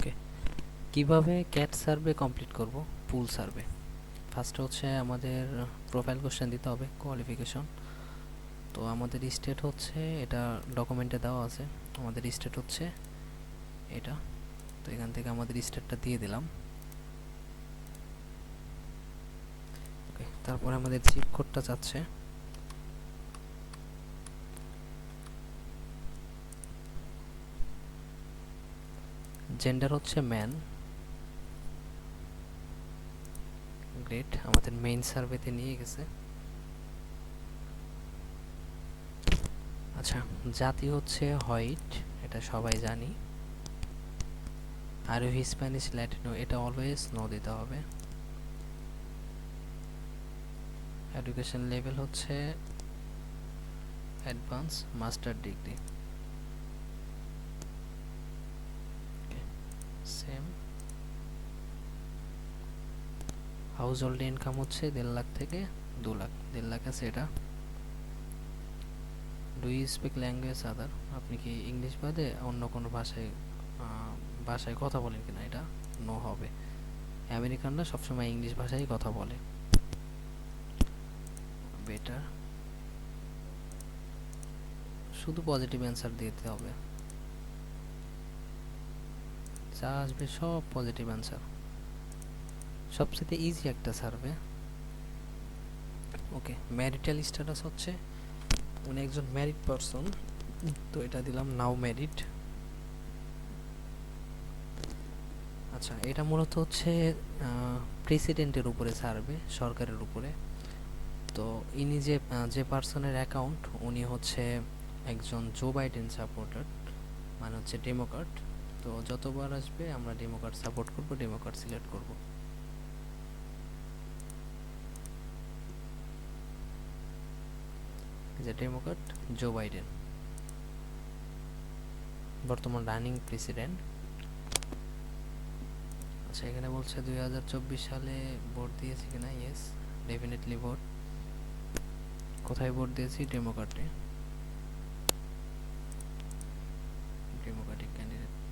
ওকে। কীভাবে cat survey complete করব? পুল survey first হচ্ছে আমাদের প্রোফাইল কোশ্চেন দিতে হবে কোয়ালিফিকেশন তো আমাদের স্টেট হচ্ছে, এটা ডকুমেন্টে দেওয়া আছে। আমাদের স্টেট হচ্ছে এটা। তো এখান থেকে আমাদের স্টেটটা দিয়ে দিলাম। ওকে, তারপরে আমাদের জিপ কোডটা চাচ্ছে জেন্ডার হচ্ছে ম্যান গ্রেট আমাদের মেইন সার্ভেতে নিয়ে গেছে। আচ্ছা জাতি হচ্ছে হোয়াইট এটা সবাই জানি। আর হিসপ্যানিশ ল্যাটিনো এটা অলওয়েজ নো দিতে হবে। এডুকেশন লেভেল হচ্ছে advance master degree same household income হচ্ছে দেড় লাখ থেকে দু লাখ। দেড় লাখ আছে এটা। Do you speak language other আপনি কি ইংলিশ বাদে অন্য কোনো ভাষায় ভাষায় কথা বলেন কিনা এটা? নো হবে। আমেরিকানরা সবসময় ইংলিশ ভাষায় কথা বলে। বেটার শুধু পজিটিভ অ্যান্সার দিতে হবে। যা আসবে সব পজিটিভ অ্যান্সার সবচেয়ে ইজি একটা সার্ভে ওকে ম্যারিটাল স্ট্যাটাস হচ্ছে, উনি একজন ম্যারিড পারসন তো এটা দিলাম নাও ম্যারিড আচ্ছা এটা মূলত হচ্ছে প্রেসিডেন্টের উপরে সার্ভে সরকারের উপরে। তো ইনি যে যে পার্সনের অ্যাকাউন্ট উনি হচ্ছে একজন জো বাইডেন সাপোর্টার মানে হচ্ছে ডেমোক্রাট তো যতবার আসবে আমরা ডেমোক্রাট সাপোর্ট করব ডেমোক্রাট সিলেক্ট করব। যে ডেমোক্রাট জো বাইডেন বর্তমান রানিং প্রেসিডেন্ট আচ্ছা এখানে বলছে দুই হাজার চব্বিশ সালে ভোট দিয়েছি কিনা? Yes definitely vote. কোথায় ভোট দিয়েছি? ডেমোক্রাটে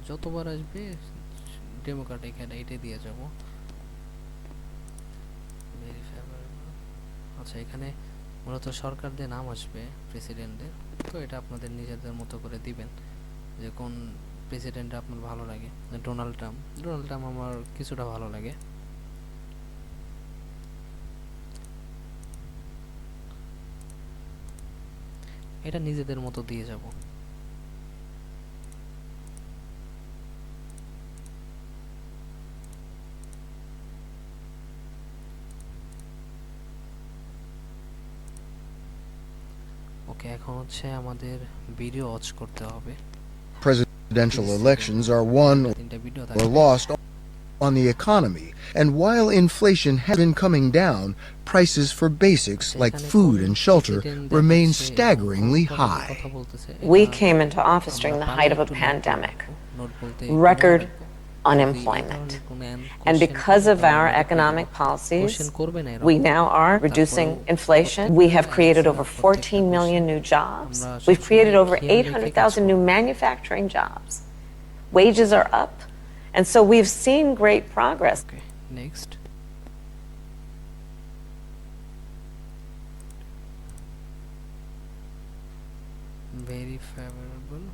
যতবার আসবে ডেমোক্রেটিক এটাই দিয়ে যাব. আচ্ছা এখানে মূলত সরকারদের নাম আসবে প্রেসিডেন্টদের তো এটা আপনাদের নিজেদের মতো করে দিবেন যে কোন প্রেসিডেন্ট আপনার ভালো লাগে। ডোনাল্ড ট্রাম্প ডোনাল্ড ট্রাম্প আমার কিছুটা ভালো লাগে। এটা নিজেদের মতো দিয়ে যাব। হচ্ছে আমাদের ভিডিও ওয়াচ করতে হবে Presidential elections are won তিনটা ভিডিও or থাকবে lost on the economy, and while inflation has been coming down, prices for basics like সেখানে food কোন and shelter president remain হচ্ছে staggeringly কোন high. কথা বলতেছে, We এটা came into office during the আমরা height of a পারলে একটু pandemic, নোট করব। নোট বলতে record কোনো- unemployment. And because of our economic policies, we now are reducing inflation. We have created over 14 million new jobs. We've created over 800,000 new manufacturing jobs. Wages are up. And so we've seen great progress. Okay, next. Very favorable.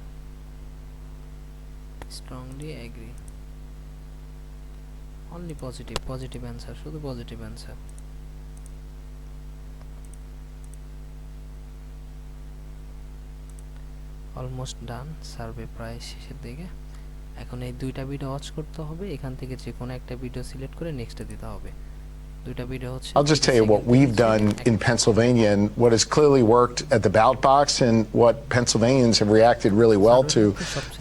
Strongly agree. Only positive, positive answer. শুধু positive answer. Almost done survey প্রায় শেষের দিকে এখন এই দুইটা video watch করতে হবে এখান থেকে যে কোনো একটা ভিডিও সিলেক্ট করে নেক্সটে দিতে হবে দুইটা ভিডিও হচ্ছে I'll just tell you what we've done in Pennsylvania and what has clearly worked at the ballot box and what Pennsylvanians have reacted really well to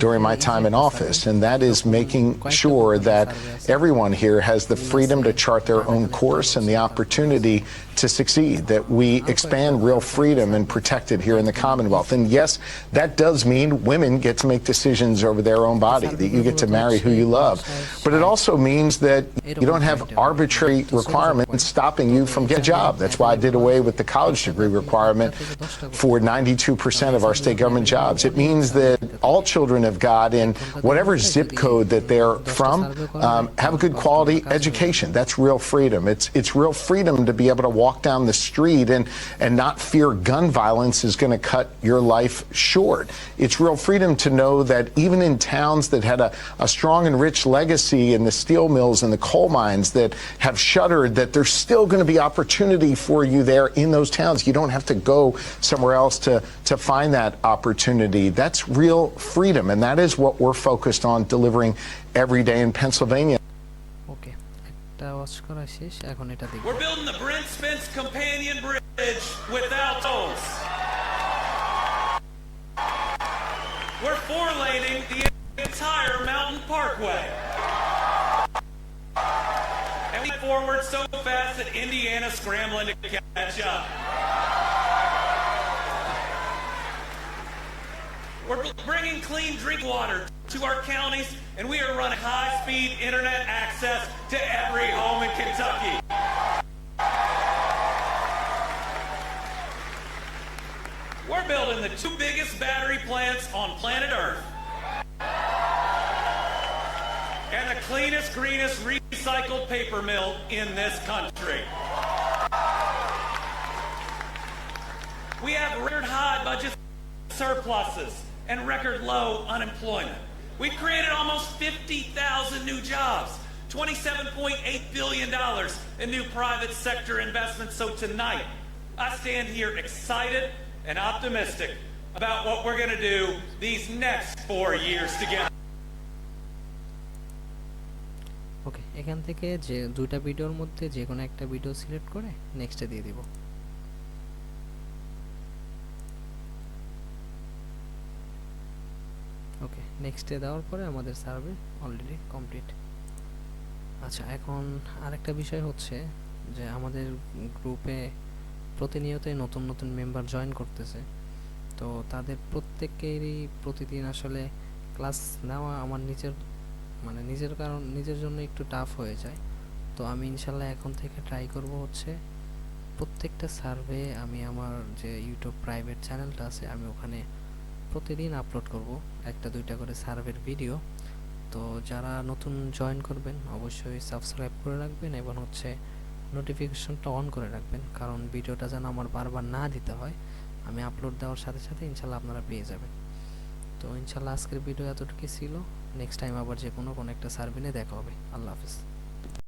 during my time in office. And that is making sure that everyone here has the freedom to chart their own course and the opportunity to succeed, that we expand real freedom and protect it here in the Commonwealth. And yes, that does mean women get to make decisions over their own body, that you get to marry who you love. But it also means that you don't have arbitrary requirements requirements stopping you from getting a job. That's why I did away with the college degree requirement for 92% of our state government jobs. It means that all children of God in whatever zip code that they're from um, have a good quality education. That's real freedom. It's it's real freedom to be able to walk down the street and and not fear gun violence is going to cut your life short. It's real freedom to know that even in towns that had a, a strong and rich legacy in the steel mills and the coal mines that have shuttered, that that there's still going to be opportunity for you there in those towns. You don't have to go somewhere else to, to find that opportunity. That's real freedom, and that is what we're focused on delivering every day in Pennsylvania. Okay. We're building the Brent Spence Companion Bridge without tolls. We're four laning the entire mountain parkway. Forward so fast that Indiana's scrambling to catch up. We're bringing clean drink water to our counties, and we are running high-speed internet access to every home in Kentucky. We're building the two biggest battery plants on planet Earth. And the cleanest, greenest recycled paper mill in this country. We have record high budget surpluses and record low unemployment. We've created almost 50,000 new jobs, $27.8 billion in new private sector investments. So tonight, I stand here excited and optimistic about what we're going to do these next four years together. এখান থেকে যে দুইটা ভিডিওর মধ্যে যে কোনো একটা video select করে নেক্সটে দিয়ে দিব। ওকে নেক্সটে দেওয়ার পরে আমাদের সার্ভে অলরেডি কমপ্লিট আচ্ছা এখন আরেকটা বিষয় হচ্ছে যে আমাদের গ্রুপে প্রতিনিয়তই নতুন নতুন মেম্বার জয়েন করতেছে। তো তাদের প্রত্যেকেরই প্রতিদিন আসলে ক্লাস নেওয়া আমার নিজের মানে নিজের কারণ, নিজের জন্য একটু টাফ হয়ে যায়। তো আমি ইনশাল্লাহ এখন থেকে ট্রাই করব হচ্ছে প্রত্যেকটা সার্ভে আমি আমার যে ইউটিউব প্রাইভেট চ্যানেলটা আছে, আমি ওখানে প্রতিদিন আপলোড করব একটা দুইটা করে সার্ভের ভিডিও তো যারা নতুন জয়েন করবেন, অবশ্যই সাবস্ক্রাইব করে রাখবেন এবং হচ্ছে নোটিফিকেশনটা অন করে রাখবেন। কারণ ভিডিওটা যেন আমার বারবার না দিতে হয়, আমি আপলোড দেওয়ার সাথে সাথে ইনশাল্লাহ আপনারা পেয়ে যাবেন। তো ইনশাল্লাহ আজকের ভিডিও এতটুকুই ছিল। নেক্সট টাইম আবার যে কোনো কোনো একটা সার্ভিনে দেখা হবে। আল্লাহ হাফিজ।